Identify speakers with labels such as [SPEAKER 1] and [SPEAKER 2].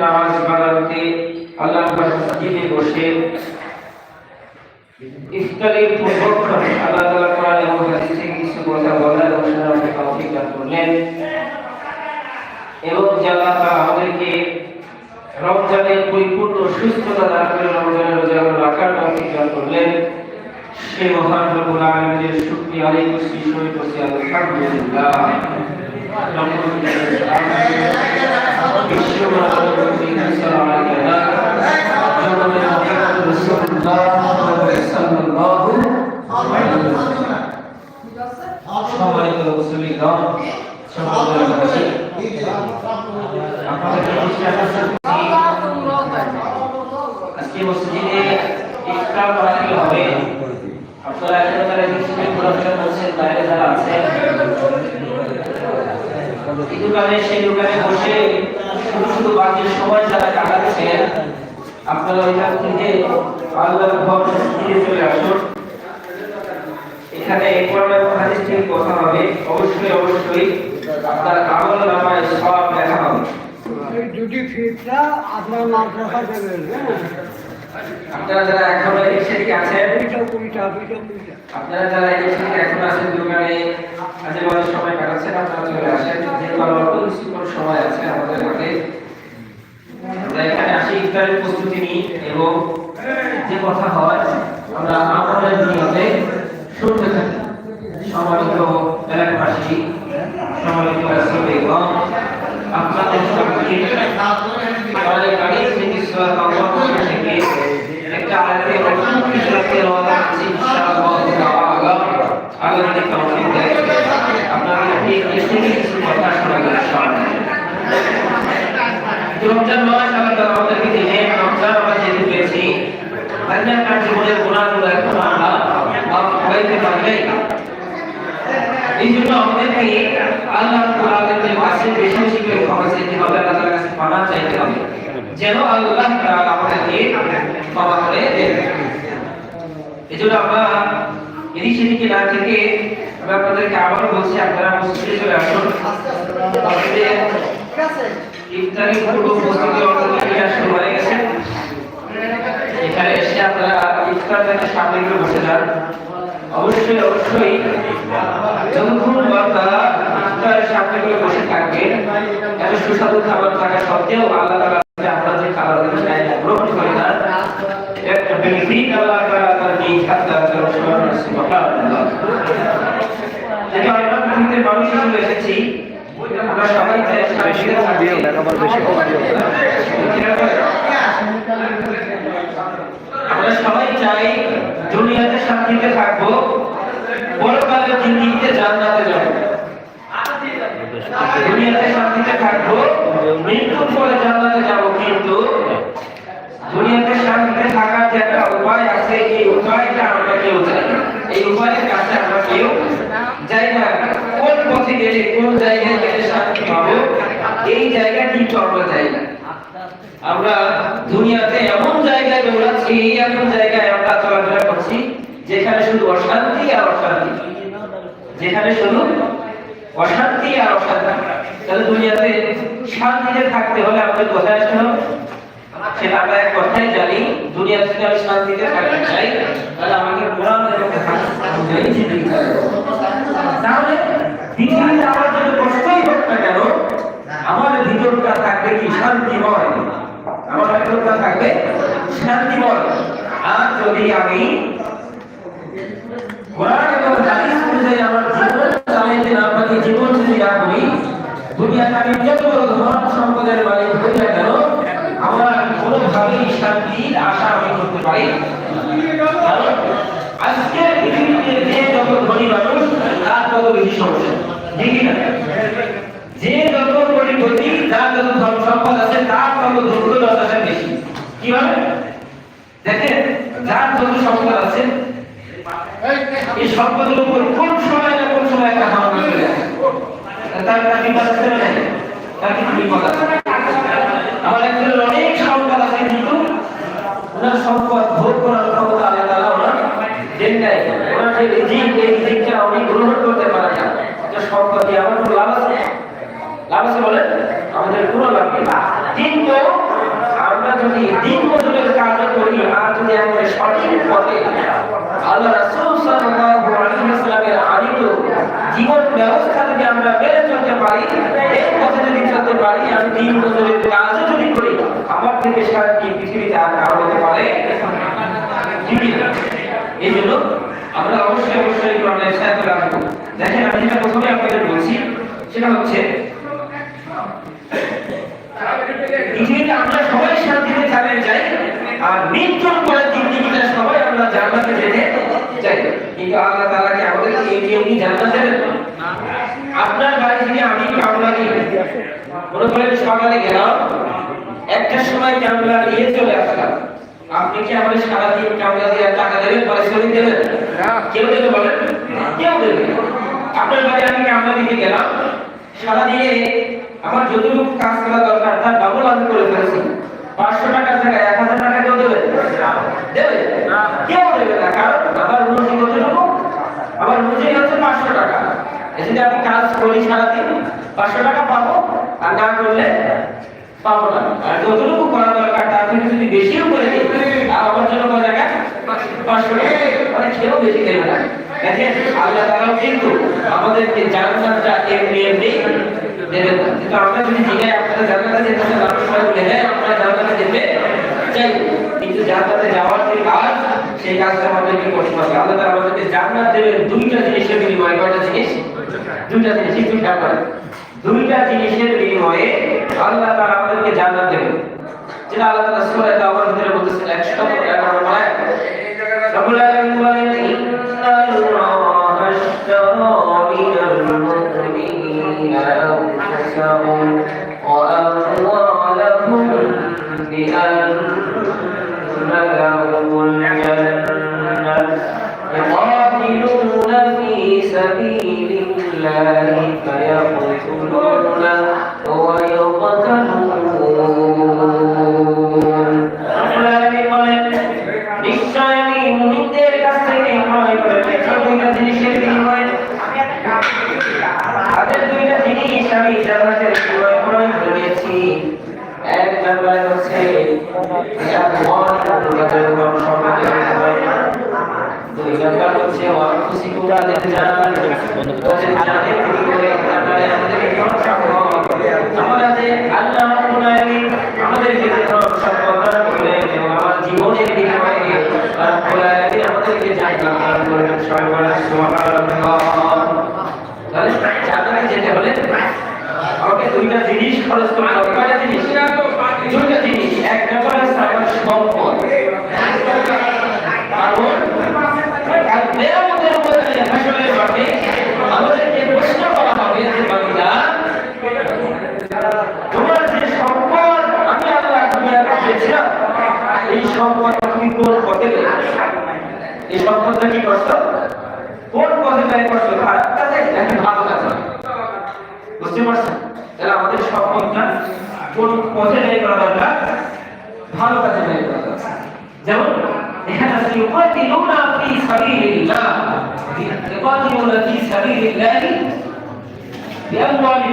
[SPEAKER 1] নামাজ বাড়াতে আল্লাহ বসে ইফতারের পূর্বক্ষণ এবং হাদিসে করলেন এবং যে আল্লাহ তাআলা আমাদেরকে রমজানের পরিপূর্ণ সুস্থতা দান করে রমজানের রোজা রাখার তৌফিক দান করলেন। সেই মহান রব্বুল আলামিনের শুকরিয়া আদায় করছি শহীদ আলহামদুলিল্লাহ বিশ্ব মানবতার সালাম সম্মানিত মুসলিমগণ সম্মানিত ভাষী আপনাদের আজকে মসজিদে ইফতার মাহফিল হবে আপনারা এখানে যারা মিষ্টি প্রোডাকশন করছেন বাইরে যারা আছেন এই দোকানে সেই দোকানে বসে শুধু শুধু বাকির সময় যারা কাটাচ্ছেন আপনারা ওইখান থেকে আল্লাহর ঘর ফিরে চলে আসুন। এখানে কোরআন হাদিস কথা হবে। অবশ্যই অবশ্যই আপনার আমল নামায় সব লেখা হবে।
[SPEAKER 2] দুটি ফিটটা আপনার মাদ্রাসা দেবেন হ্যাঁ
[SPEAKER 1] আপনারা যারা এখনও এই আছেন
[SPEAKER 2] দুইটা কুড়িটা দুইটা কুড়িটা।
[SPEAKER 1] আপনারা যারা এই এখন আছেন দোকানে আজে বাজে সময় কাটাচ্ছেন আপনারা চলে আসেন। যেহেতু অল্প কিছুক্ষণ সময় আছে আমাদের হাতে। আমরা এখানে আসি ইফতারের প্রস্তুতি নিই এবং যে কথা হয় আমরা আমলের নিয়তে শুনতে থাকি। সম্মানিত এলাকাবাসী সম্মানিত রাসূলগণ আপনাদের সবাইকে আমাদের গাড়ি থেকে সওয়াল আল্লাহ থেকে একটা আয়াতে রসুল কিতাবে রওনা আছে ইনশাআল্লাহ তাআলা আল্লাহ যদি তৌফিক দেয় আপনাদেরকে এসে কিছু কথা শোনাবো ইনশাআল্লাহ রমজান মাস আল্লাহ তাআলা আমাদেরকে দিলেন রমজান আমরা যেহেতু পেয়েছি অন্যান্য কার জীবনের গুণাগুলো এখন আমরা মাফ হইতে পারলে এই জন্য আমাদেরকে আল্লাহ তাআলার কাছে বেশি বেশি করে ক্ষমা চাইতে হবে আল্লাহ তাআলার কাছে ক্ষমা চাইতে হবে। যেন আল্লাহ তাআলা আমাদেরকে ক্ষমা করে দেন। এই জন্য আমরা এদিক সেদিকে না থেকে আমি আপনাদেরকে আবারও বলছি আপনারা মসজিদে চলে আসুন। ইফতারি পূর্ব প্রস্তুতি অলরেডি শুরু হয়ে গেছে। এখানে এসে আপনারা ইফতারটাকে সামনে করে বসে যান। অবশ্যই অবশ্যই যতক্ষণ বার্তা ইফতারের সামনে করে বসে থাকবে। এত সুস্বাদু খাবার থাকা সত্ত্বেও আল্লাহ যে আমরা যে খাবার খাই গ্রহণ করি না একটা বেনিফিট আল্লাহ তাআলা তার নিজ হাতে তার সবার সুবহানাল্লাহ যেটা আমরা পৃথিবীতে মানুষ হিসেবে এসেছি আমরা সবাই চাই শান্তিতে থাকতে
[SPEAKER 3] বেশি
[SPEAKER 1] আমরা সবাই চাই দুনিয়াতে শান্তিতে থাকব, পরকালে জিন্দিগিতে জান্নাতে যাব। দুনিয়াতে শান্তিতে থাকব, মৃত্যুর পরে জান্নাতে যাব কিন্তু উপায় আছে, এই উপায়টা আমরা কেউ যাই না। এই উপায়ের কাছে আমরা কেউ যাই না। কোন পথে গেলে, কোন জায়গায় গেলে শান্তি পাবো? এই জায়গা কিন্তু আমরা আমরা দুনিয়াতে এমন জায়গায় দৌড়াচ্ছি এমন জায়গায় আমরা চলাফেরা করছি, যেখানে শুধু অশান্তি আর অশান্তি। যেখানে শুধু অশান্তি আর অশান্তি। তাহলে দুনিয়াতে শান্তিতে থাকতে হলে আমাদের কোথায় আসতে হবে সেটা আমরা এক কথাই জানি দুনিয়াতে যদি আমি শান্তিতে থাকতে চাই, তাহলে আমাকে কোরআন। তাহলে পৃথিবীতে আমার জন্য কষ্টই হোক না কেন আমার ভিতরটা থাকবে কি শান্তিময় আমার ভিতরটা থাকবে শান্তিময় আর যদি আমি কোরআন এবং হাদিস অনুযায়ী আমার জীবন চালাইতে না পারি, জীবন যদি না করি দুনিয়াতে আমি যত ধন সম্পদের মালিক হই না কেন আমার কোনোভাবেই শান্তির আশা আমি করতে পারি আজকের পৃথিবীতে যে যত ধনী মানুষ, তার তত বেশি সমস্যা। যে যার যত ধন সম্পদ আছে, তার তত দশা বেশি। কীভাবে? দেখেন, যার যত সম্পদ আছে, এই সম্পদের উপর কোন সময় না কোন সময় একটা হামলা চলে আসে। তার তার বিপদ আছে না তার কিন্তু বিপদ আছে। আমার একজনের অনেক সম্পদ আছে, কিন্তু ওনার সম্পদ ভোগ করার ক্ষমতা আল্লাহ ওনার দেন নাই। ওনার যে রিজিক এই রিজিকটা উনি গ্রহণ করতে পারে না। সম্পদ দিয়ে আমার কোনো লাভ আছে লাভ আছে বলেন আমাদের কোনো লাভ নেই কিন্তু আমরা যদি দিন মজুরের কাজ করি, আর যদি আমাদের সঠিক পথে আল্লাহ রাসূল সাল্লাল্লাহু আলাইহি ওয়াসাল্লামের আনিত জীবন ব্যবস্থা যদি আমরা মেনে চলতে পারি, এই পথে যদি চলতে পারি, আমি দিন মজুরের কাজও যদি করি, আমার থেকে সারা কি পৃথিবীতে আর কারও হতে পারে? এই জন্য আমরা অবশ্যই অবশ্যই কোরআনের সাহায্য রাখব দেখেন, আমি যেটা প্রথমে আপনাদের বলছি, সেটা হচ্ছে পৃথিবীতে আমরা সবাই শান্তিতে চালিয়ে যাই আর মৃত্যুর পরে জিন্দিগিটা সবাই আমরা জান্নাতে যেতে চাই। কিন্তু আল্লাহ তাআলা কি আমাদেরকে এমনি এমনি জান্নাত দেবেন? আপনার বাড়ি থেকে আমি কামলা নিয়ে মনে করেন সকালে গেলাম, একটা সময় কামলা নিয়ে চলে আসলাম। আপনি কি আমাদের সারাদিন কামলা দিয়ে টাকা দেবেন পারিশ্রমিক দেবেন? কেউ দেবে বলেন? কেউ দেবে। আপনার বাড়ি আমি কামলা দিতে গেলাম। সারাদিনে আমার যতটুকু কাজ করা দরকার, তার ডাবল আমি করে ফেলেছি। পাঁচশো টাকার জায়গায় এক হাজার টাকা কেউ দেবে? দেবে? কেউ দেবে না কারণ আমার রুজি কতটুকু আমার রুজি হচ্ছে পাঁচশো টাকা। যদি আমি কাজ করি সারাদিন। পাঁচশো টাকা পাবো আর না করলে পাবো না। আর যতটুকু করা দরকার তার থেকে যদি বেশিও করে দিই আর আমার জন্য কয় টাকা পাঁচশো টাকা। মানে কেউ বেশি দেবে না। দেখেন, আল্লাহ তাআলাও কিন্তু আমাদেরকে জান্নাতটা এমনি এমনি দেবেন কিন্তু আমরা যদি জিজ্ঞাসা আপনারা জান্নাতে যেতে চান সবাই বলে হ্যাঁ আমরা জান্নাতে যেতে চাই কিন্তু জান্নাতে যাওয়ার যে কাজ, সেই কাজটা আমাদেরকে করতে হবে। আল্লাহ তাআলা আমাদেরকে জান্নাত দেবেন দুইটা জিনিসের বিনিময়ে। কয়টা জিনিস? দুইটা জিনিস, একটু খেয়াল দুইটা জিনিসের বিনিময়ে আল্লাহ তাআলা আমাদেরকে জান্নাত দেবেন। যেটা আল্লাহ তাআলা সূরা তাওবার ভিতরে বলতেছেন 111 আয়াত রব্বুল জিনিস খরচ হবে। জিনিস? দুইটা জিনিস। এক নম্বর হচ্ছে আমার সম্পদ কারণ কাল মেরামতের উপরে হাসরের মাঠে আমাদেরকে প্রশ্ন করা হবে যে বান্দা তোমার যে সম্পদ তুমি কোন পথে এই সম্পদটা কি করছ কোন পথে ব্যয় করছ খারাপ কাজে নাকি ভালো কাজে বুঝতে পারছেন? তাহলে আমাদের সম্পদটা কোন পথে ব্যয় করা দরকার? ভালো কাজে ব্যয় করা দরকার। যেমন, এখানে আছে, ইউকাতিলুনা ফি সাবিলিল্লাহ। ইউকাতিলুনা ফি সাবিলিল্লাহ বিআমওয়ালিহিম।